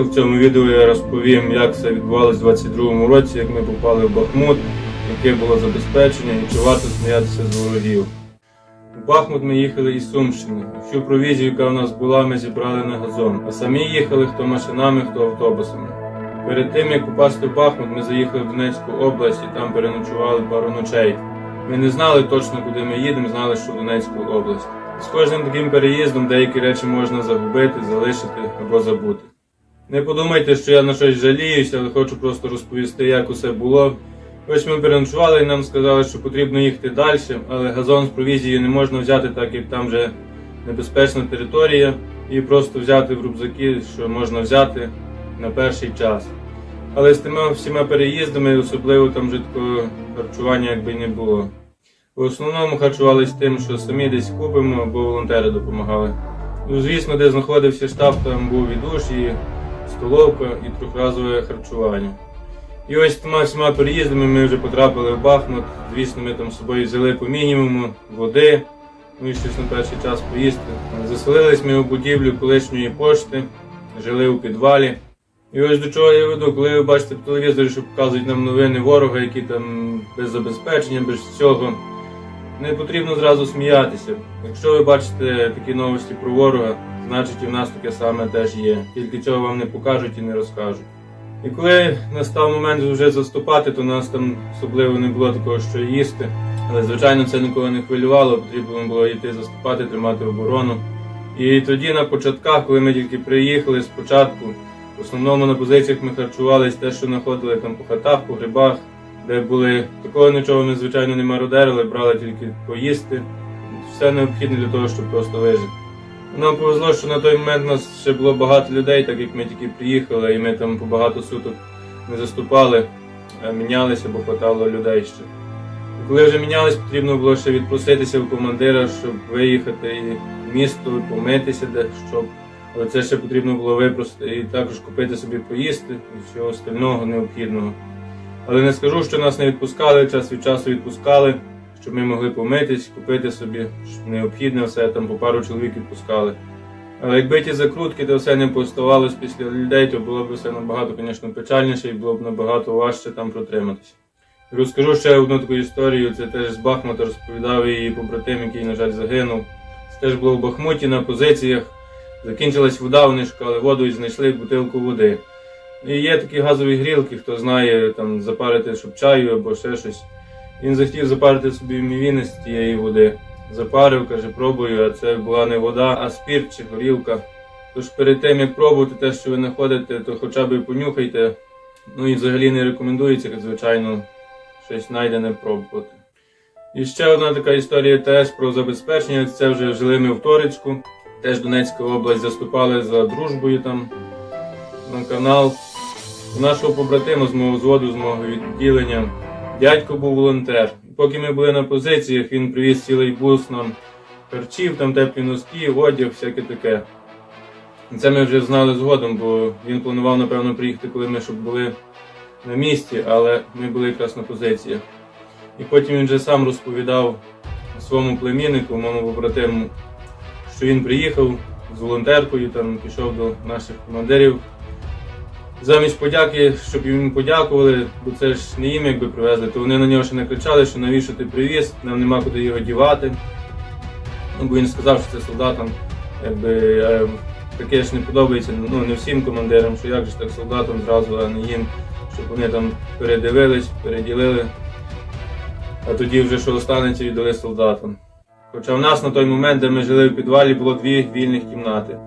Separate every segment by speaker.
Speaker 1: В цьому відео я розповім, як це відбувалося в 22-му році, як ми попали в Бахмут, яке було забезпечення і чи варто сміятися з ворогів. У Бахмут ми їхали із Сумщини. Всю провізію, яка в нас була, ми зібрали на газон, а самі їхали хто машинами, хто автобусами. Перед тим, як попасти в Бахмут, ми заїхали в Донецьку область і там переночували пару ночей. Ми не знали точно, куди ми їдемо, знали, що в Донецьку область. З кожним таким переїздом деякі речі можна загубити, залишити або забути. Не подумайте, що я на щось жаліюся, але хочу просто розповісти, як усе було. Ось ми переночували і нам сказали, що потрібно їхати далі, але газон з провізією не можна взяти, так як там вже небезпечна територія, і просто взяти в рюкзаки, що можна взяти на перший час. Але з тими всіма переїздами, особливо там вже такого харчування якби не було. В основному харчувались тим, що самі десь купимо, або волонтери допомагали. Ну, звісно, де знаходився штаб, там був і душ, і столовка, і трьохразове харчування. І ось тими всіма переїздами ми вже потрапили в Бахмут. Звісно, ми там з собою взяли по мінімуму води, ну і щось на перший час поїсти. Заселились ми у будівлю колишньої пошти, жили у підвалі. І ось до чого я веду, коли ви бачите по телевізорі, що показують нам новини ворога, які там без забезпечення, без всього. Не потрібно зразу сміятися. Якщо ви бачите такі новості про ворога, значить і в нас таке саме теж є. Тільки цього вам не покажуть і не розкажуть. І коли настав момент вже заступати, то нас там особливо не було такого, що їсти. Але звичайно це нікого не хвилювало, потрібно було йти заступати, тримати оборону. І тоді на початках, коли ми тільки приїхали спочатку, в основному на позиціях ми харчувалися те, що знаходили там по хатах, по грибах, де були такого нічого ми, звичайно, не мародерили, брали тільки поїсти. Все необхідне для того, щоб просто вижити. Нам повезло, що на той момент у нас ще було багато людей, так як ми тільки приїхали, і ми там по багато суток не заступали, мінялися, бо хватало людей ще. І коли вже мінялись, потрібно було ще відпроситися у командира, щоб виїхати в місто, помитися де щоб. Але це ще потрібно було випросити і також купити собі поїсти і всього остального необхідного. Але не скажу, що нас не відпускали, час від часу відпускали, щоб ми могли помитись, купити собі необхідне все, там по пару чоловік відпускали. Але якби ті закрутки, то все не поставалось після людей, то було б все набагато, звісно, печальніше і було б набагато важче там протриматися. Розкажу ще одну таку історію, це теж з Бахмута розповідав її побратим, який, на жаль, загинув. Це теж було в Бахмуті на позиціях. Закінчилась вода, вони шукали воду і знайшли бутилку води. Є такі газові грілки, хто знає, там запарити, щоб чаю або ще щось. Він захотів запарити собі мівіни з тієї води. Запарив, каже, пробую, а це була не вода, а спірт чи горілка. Тож перед тим, як пробувати те, що ви знаходите, то хоча б понюхайте. Ну і взагалі не рекомендується, як звичайно, щось знайдене пробувати. І ще одна така історія теж про забезпечення. Це вже жили ми в Торицьку. Теж Донецька область заступали за дружбою там на канал. У нашого побратима з мого зводу, з мого відділення, дядько був волонтер. Поки ми були на позиціях, він привіз цілий бус нам харчів, там теплі носки, одяг, всяке таке. Це ми вже знали згодом, бо він планував, напевно, приїхати, коли ми щоб були на місці, але ми були якраз на позиціях. І потім він вже сам розповідав своєму племіннику, моєму побратиму, що він приїхав з волонтеркою, там пішов до наших командирів. Замість подяки, щоб їм подякували, бо це ж не їм якби привезли, то вони на нього ще не кричали, що навіщо ти привіз, нам нема куди його дівати. Ну, бо він сказав, що це солдатам, якби е, таке ж не подобається ну, не всім командирам, що як же так солдатам зразу, а не їм, щоб вони там передивились, переділили, а тоді вже що останеться, віддали солдатам. Хоча в нас на той момент, де ми жили в підвалі, було дві вільних кімнати.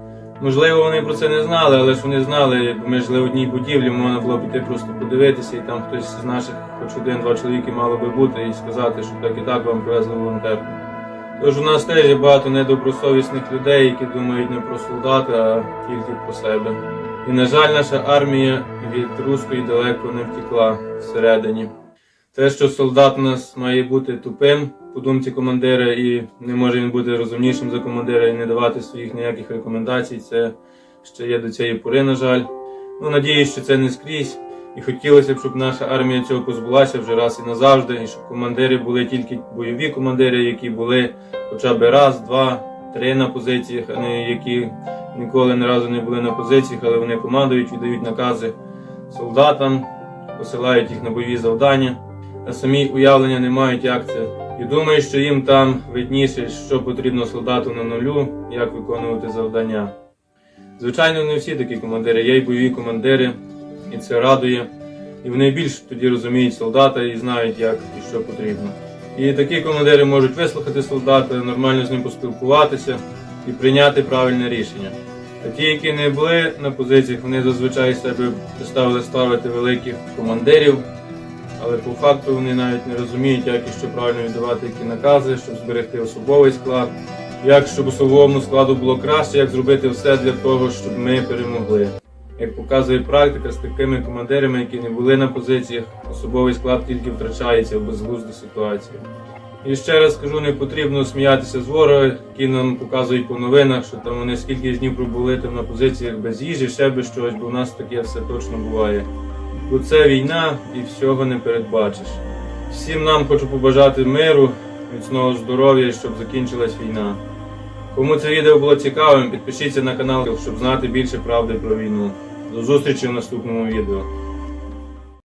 Speaker 1: Можливо, вони про це не знали, але ж вони знали, ми жили в одній будівлі, можна було піти просто подивитися, і там хтось з наших, хоч один-два чоловіки мало би бути, і сказати, що так і так вам привезли волонтерку. Тож у нас теж є багато недобросовісних людей, які думають не про солдата, а тільки про себе. І, на жаль, наша армія від руської далеко не втекла всередині. Те, що солдат у нас має бути тупим, по думці командира, і не може він бути розумнішим за командира і не давати своїх ніяких рекомендацій, це ще є до цієї пори, на жаль. Ну, надіюсь, що це не скрізь. І хотілося б, щоб наша армія цього позбулася вже раз і назавжди, і щоб командири були тільки бойові командири, які були хоча б раз, два, три на позиціях, а не які ніколи ні разу не були на позиціях, але вони командують, віддають накази солдатам, посилають їх на бойові завдання, а самі уявлення не мають, як це. І думаю, що їм там видніше, що потрібно солдату на нулю, як виконувати завдання. Звичайно, не всі такі командири, є й бойові командири, і це радує. І вони більш тоді розуміють солдата і знають, як і що потрібно. І такі командири можуть вислухати солдата, нормально з ним поспілкуватися і прийняти правильне рішення. А ті, які не були на позиціях, вони зазвичай себе ставили ставити великих командирів, але по факту вони навіть не розуміють, як і що правильно віддавати які накази, щоб зберегти особовий склад, як щоб особовому складу було краще, як зробити все для того, щоб ми перемогли. Як показує практика, з такими командирами, які не були на позиціях, особовий склад тільки втрачається в безглузді ситуації. І ще раз скажу, не потрібно сміятися з ворога, які нам показують по новинах, що там вони скільки днів пробули там на позиціях без їжі, ще без чогось, бо в нас таке все точно буває. Бо це війна і всього не передбачиш. Всім нам хочу побажати миру, міцного здоров'я, щоб закінчилась війна. Кому це відео було цікавим, підпишіться на канал, щоб знати більше правди про війну. До зустрічі в наступному відео.